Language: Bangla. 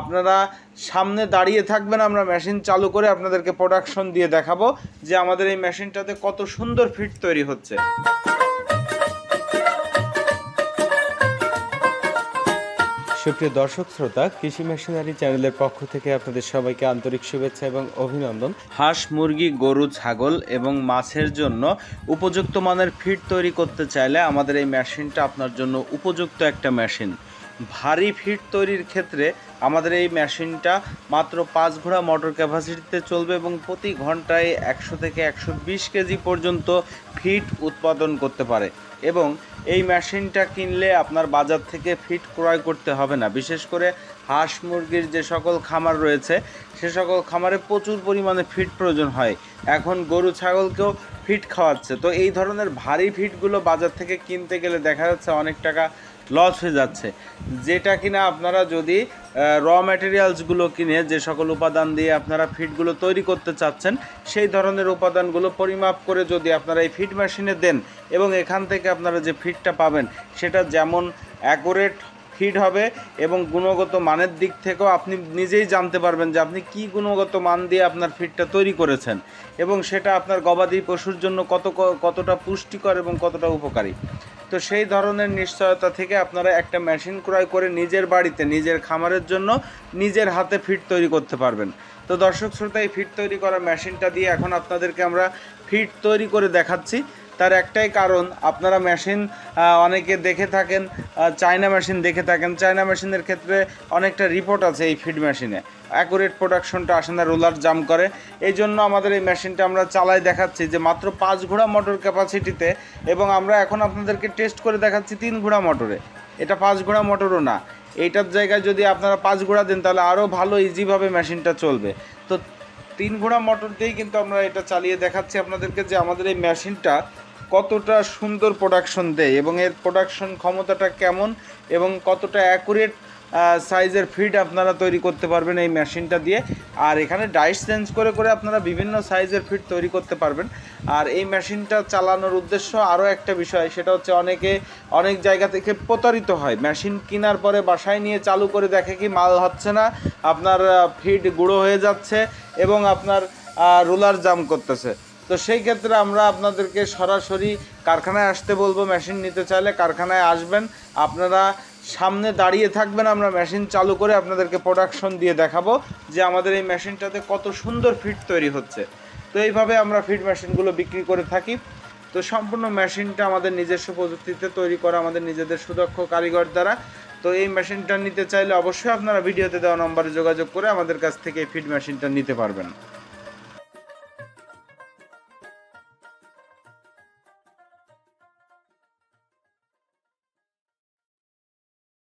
আপনারা সামনে দাঁড়িয়ে থাকবেন আমরা মেশিন চালু করে আপনাদেরকে প্রোডাকশন দিয়ে দেখাবো যে আমাদের এই মেশিনটাতে কত সুন্দর ফিট তৈরি হচ্ছে। সুপ্রিয় দর্শক শ্রোতা কৃষি মেশিনারি চ্যানেলের পক্ষ থেকে আপনাদের সবাইকে আন্তরিক শুভেচ্ছা এবং অভিনন্দন। হাঁস মুরগি গরু ছাগল এবং মাছের জন্য উপযুক্ত মানের ফিড তৈরি করতে চাইলে আমাদের এই মেশিনটা আপনার জন্য উপযুক্ত একটা মেশিন ভারী ফিড তৈরির ক্ষেত্রে আমাদের এই মেশিনটা মাত্র পাঁচ ঘোড়া মোটর ক্যাপাসিটিতে চলবে এবং প্রতি ঘন্টায় একশো থেকে একশো বিশ কেজি পর্যন্ত ফিট উৎপাদন করতে পারে। এবং এই মেশিনটা কিনলে আপনার বাজার থেকে ফিট ক্রয় করতে হবে না। বিশেষ করে হাঁস মুরগির যে সকল খামার রয়েছে, সে সকল খামারে প্রচুর পরিমাণে ফিট প্রয়োজন হয়। এখন গরু, ছাগলকেও ফিট খাওয়াচ্ছে। তো এই ধরনের ভারী ফিটগুলো বাজার থেকে কিনতে গেলে দেখা যাচ্ছে অনেক টাকা লস হয়ে যাচ্ছে। যেটা কিনা আপনারা যদি র ম্যাটেরিয়ালসগুলো কিনে যে সকল উপাদান দিয়ে আপনারা ফিটগুলো তৈরি করতে চাচ্ছেন, সেই ধরনের উপাদানগুলো পরিমাপ করে যদি আপনারা এই ফিট মেশিনে দেন এবং এখান থেকে আপনারা যে ফিটটা পাবেন, সেটা যেমন অ্যাকোরেট ফিট হবে এবং গুণগত মানের দিক থেকেও আপনি নিজেই জানতে পারবেন যে আপনি কি গুণগত মান দিয়ে আপনার ফিটটা তৈরি করেছেন এবং সেটা আপনার গবাদি পশুর জন্য কত কতটা পুষ্টিকর এবং কতটা উপকারী। তো সেই ধরনের নিশ্চয়তা থেকে আপনারা একটা মেশিন ক্রয় করে নিজের বাড়িতে, নিজের খামারের জন্য নিজের হাতে ফিট তৈরি করতে পারবেন। তো দর্শক শ্রোতা, এই ফিট তৈরি করা মেশিনটা দিয়ে এখন আপনাদেরকে আমরা ফিট তৈরি করে দেখাচ্ছি। তার একটাই কারণ, আপনারা মেশিন অনেকে দেখে থাকেন চায়না মেশিন দেখে থাকেন। চায়না মেশিনের ক্ষেত্রে অনেকটা রিপোর্ট আছে এই ফিড মেশিনে অ্যাকুরেট প্রোডাকশনটা আসে না রোলার জাম করে। এই জন্য আমাদের এই মেশিনটা আমরা চালাই দেখাচ্ছি যে মাত্র পাঁচ ঘোড়া মোটর ক্যাপাসিটিতে এবং আমরা এখন আপনাদেরকে টেস্ট করে দেখাচ্ছি তিন ঘোড়া মোটরে এটা পাঁচ ঘোড়া মোটরও না। এইটার জায়গায় যদি আপনারা পাঁচ ঘোড়া দেন, তাহলে আরও ভালো ইজিভাবে মেশিনটা চলবে। তো তিন ঘোড়া মোটর দিয়েই কিন্তু আমরা এটা চালিয়ে দেখাচ্ছি আপনাদেরকে যে আমাদের এই মেশিনটা কতটা সুন্দর প্রোডাকশন দেয় এবং এর প্রোডাকশন ক্ষমতাটা কেমন এবং কতটা অ্যাকুরেট সাইজের ফিড আপনারা তৈরি করতে পারবেন এই মেশিনটা দিয়ে। আর এখানে ডাইস চেঞ্জ করে করে আপনারা বিভিন্ন সাইজের ফিড তৈরি করতে পারবেন। আর এই মেশিনটা চালানোর উদ্দেশ্য আরও একটা বিষয়, সেটা হচ্ছে অনেকে অনেক জায়গা থেকে প্রতারিত হয়। মেশিন কেনার পরে বাসায় নিয়ে চালু করে দেখে কি মাল হচ্ছে না, আপনার ফিড গুঁড়ো হয়ে যাচ্ছে এবং আপনার রোলার জাম করতেছে। তো সেই ক্ষেত্রে আমরা আপনাদেরকে সরাসরি কারখানায় আসতে বলব, মেশিন নিতে চাইলে কারখানায় আসবেন। আপনারা সামনে দাঁড়িয়ে থাকবেন, আমরা মেশিন চালু করে আপনাদেরকে প্রোডাকশন দিয়ে দেখাবো যে আমাদের এই মেশিনটাতে কত সুন্দর ফিট তৈরি হচ্ছে। তো এইভাবে আমরা ফিট মেশিনগুলো বিক্রি করে থাকি। তো সম্পূর্ণ মেশিনটা আমাদের নিজস্ব প্রযুক্তিতে তৈরি করা, আমাদের নিজেদের সুদক্ষ কারিগর দ্বারা। তো এই মেশিনটা নিতে চাইলে অবশ্যই আপনারা ভিডিওতে দেওয়া নম্বরে যোগাযোগ করে আমাদের কাছ থেকে এই ফিড মেশিনটা নিতে পারবেন।